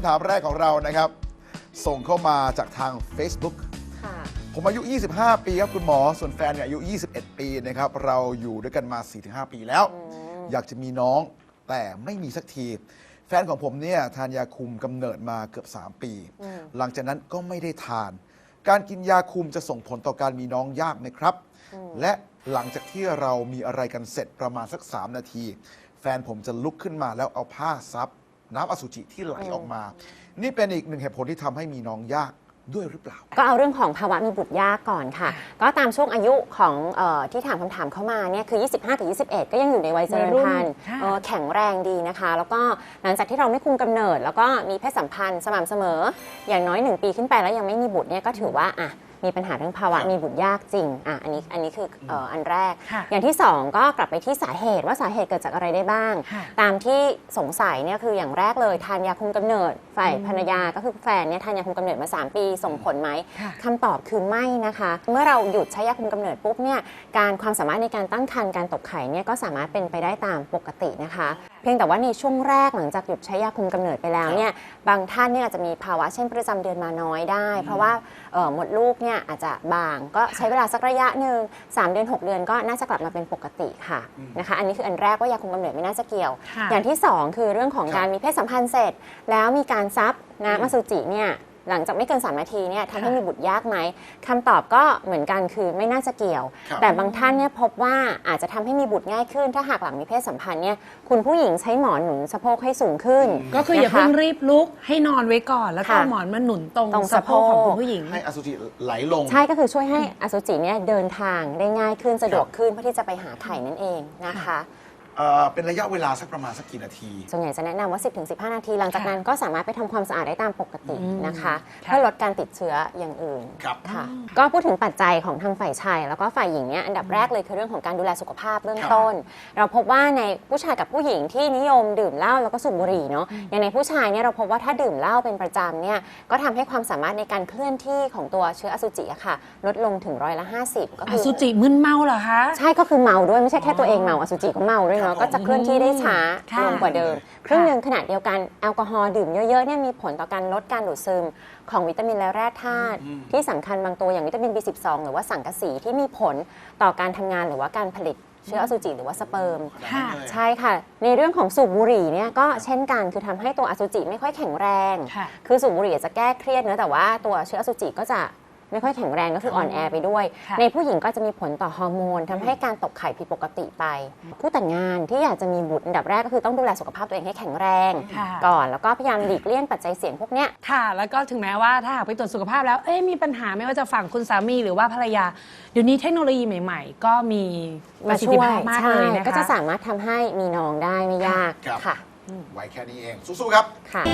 ำถามแรกของเรานะครับ ส่งเข้ามาจากทาง Facebook ค่ะ ผมอายุ 25 ปีครับคุณหมอ ส่วนแฟนเนี่ยอายุ 21 ปีนะครับ เราอยู่ด้วยกันมา 4-5 ปีแล้ว อยากจะมีน้องแต่ไม่มีสักที แฟนของผมเนี่ยทานยาคุมกำเนิดมาเกือบ 3 ปี อืม หลังจากนั้นก็ไม่ได้ทาน การกินยาคุมจะส่งผลต่อการมีน้องยากไหมครับ และหลังจากที่เรามีอะไรกันเสร็จประมาณสัก 3 นาที แฟนผมจะลุกขึ้นมาแล้วเอาผ้าซับ น้ำอสุจิที่ไหลออกมา นี่เป็นอีกหนึ่งเหตุผลที่ทำให้มีน้องยากด้วยหรือเปล่า ก็เอาเรื่องของภาวะมีบุตรยากก่อนค่ะ ก็ตามช่วงอายุของเออที่ถามคำถามเข้ามาเนี่ยคือ 25ถึง21 ก็ยังอยู่ในวัยเจริญพันธุ์วัยรุ่นค่ะ เออแข็งแรงดีนะคะ แล้วก็หลังจากที่เราไม่คุมกำเนิด แล้วก็มีเพศสัมพันธ์สม่ำเสมอ อย่างน้อย 1 ปีขึ้นไปแล้วยังไม่มีบุตรเนี่ยก็ถือว่าอะ มีปัญหาเรื่องภาวะครับมีบุตรยากจริงอะอันนี้อันนี้คือเอ่ออันแรก ค่ะอย่างที่2ก็กลับไปที่สาเหตุว่าสาเหตุเกิดจากอะไรได้บ้าง ค่ะตามที่สงสัยเนี่ยคืออย่างแรกเลยทานยาคุมกำเนิด ฝ่ายภรรยาก็คือแฟนเนี่ยทานยาคุมกำเนิดมา 3 ปีส่งผลไหม ค่ะ คำตอบคือไม่นะคะ เมื่อเราหยุดใช้ยาคุมกำเนิดปุ๊บเนี่ยการความสามารถในการตั้งครรภ์การตกไข่เนี่ยก็สามารถเป็นไปได้ตามปกตินะคะ เพียงแต่ว่าในช่วงแรกหลังจากหยุดใช้ยาคุมกำเนิดไปแล้วเนี่ยบางท่านเนี่ยอาจจะมีภาวะเช่นประจำเดือนมาน้อยได้ เพราะว่าเอ่อมดลูกเนี่ยอาจจะบางก็ใช้เวลาสักระยะหนึ่ง3 เดือน 6 เดือนก็น่าจะกลับมาเป็นปกติค่ะนะคะอันนี้คืออันแรกว่ายาคุมกำเนิดไม่น่าจะเกี่ยวค่ะอย่างที่ 2 คือเรื่องของครับการมีเพศสัมพันธ์เสร็จ แล้วมีการซับน้ำอสุจิเนี่ย หลังจากไม่เกิน 3 นาทีเนี่ยทำให้ค่ะมีบุตรยากไหมคำตอบก็เหมือนกันคือไม่น่าจะเกี่ยวครับแต่บางท่านเนี่ยพบว่าอาจจะทำให้มีบุตรง่ายขึ้น ถ้าหากหลังมีเพศสัมพันธ์เนี่ยคุณผู้หญิงใช้หมอนหนุนสะโพกให้สูงขึ้น ก็คืออย่านะคะเพิ่งรีบลุกให้นอนไว้ก่อน แล้วก็ค่ะเอาหมอนมาหนุนตรงตรงสะโพกสะโพกของคุณผู้หญิงให้อสุจิไหลลง ใช่ก็คือช่วยให้อสุจิเนี่ยเดินทางได้ง่ายขึ้นสะดวกขึ้นเพื่อที่จะไปหาไข่นั่นเองนะคะ เอ่อเป็นระยะเวลาสักประมาณสักกี่นาที ส่วนใหญ่จะแนะนำว่า 10-15 นาที หลังจากนั้นก็สามารถไปทำความสะอาดได้ตามปกตินะคะ ค่ะ เพื่อลดการติดเชื้ออย่างอื่นครับ ค่ะ ก็พูดถึงปัจจัยของทางฝ่ายชาย แล้วก็ฝ่ายหญิงเนี่ยอันดับแรกเลยคือเรื่องของการดูแลสุขภาพเบื้องต้น เราพบว่าในผู้ชายกับผู้หญิงที่นิยมดื่มเหล้าแล้วก็สูบบุหรี่เนาะอย่างในผู้ชายเนี่ยเราพบว่าถ้าดื่มเหล้าเป็นประจำเนี่ยก็ทำให้ความสามารถในการเคลื่อนที่ของตัวเชื้ออสุจิอะค่ะ ลดลงถึงร้อยละ50ก็อคือสุจิมึนเมาเหรอคะ ใช่ก็คือเมาด้วยไม่ใช่แค่ตัวเองเมาอสุจิก็เมาด้วยครัเนาะบก็จะเคลื่อนที่ได้ช้าค่ะลงกว่าเดิมครึ่งหนึ่งขณะเดียวกันแอลกอฮอล์ดื่มเยอะๆเนี่ยมีผลต่อการลดการดูดซึมของวิตามินและแร่ธาตุที่สำคัญบางตัวอย่างวิตามิน B12 หรือว่าสังกะสีที่มีผลต่อการทำงานหรือว่าการผลิตเชื้ออสุจิหรือว่าสเปิร์มค่ะใช่ค่ะ ในเรื่องของสูบบุหรี่เนี่ยก็เช่นกันคือทำให้ตัวอสุจิไม่ค่อยแข็งแรงค่ะคือสูบบุหรี่อาจจะแก้เครียดเนอะแต่ว่าตัวเชื้ออสุจิก็จะ ไม่ค่อยแข็งแรงก็คืออ่อนแอไปด้วยค่ะในผู้หญิงก็จะมีผลต่อฮอร์โมนทำให้การตกไข่ผิดปกติไป ผู้แต่งงานที่อยากจะมีบุตรอันดับแรกก็คือต้องดูแลสุขภาพตัวเองให้แข็งแรงค่ะก่อนแล้วก็พยายามหลีกเลี่ยงปัจจัยเสี่ยงพวกเนี้ยค่ะ แล้วก็ถึงแม้ว่าถ้าหากไปตรวจสุขภาพแล้วเอ๊ะมีปัญหาไม่ว่าจะฝั่งคุณสามีหรือว่าภรรยาเดี๋ยวนี้เทคโนโลยีใหม่ ๆ ก็มีประสิทธิภาพมากเลยนะคะก็จะสามารถทำให้มีน้องได้ไม่ยากครับค่ะไว้แค่นี้เองสู้ๆครับค่ะเ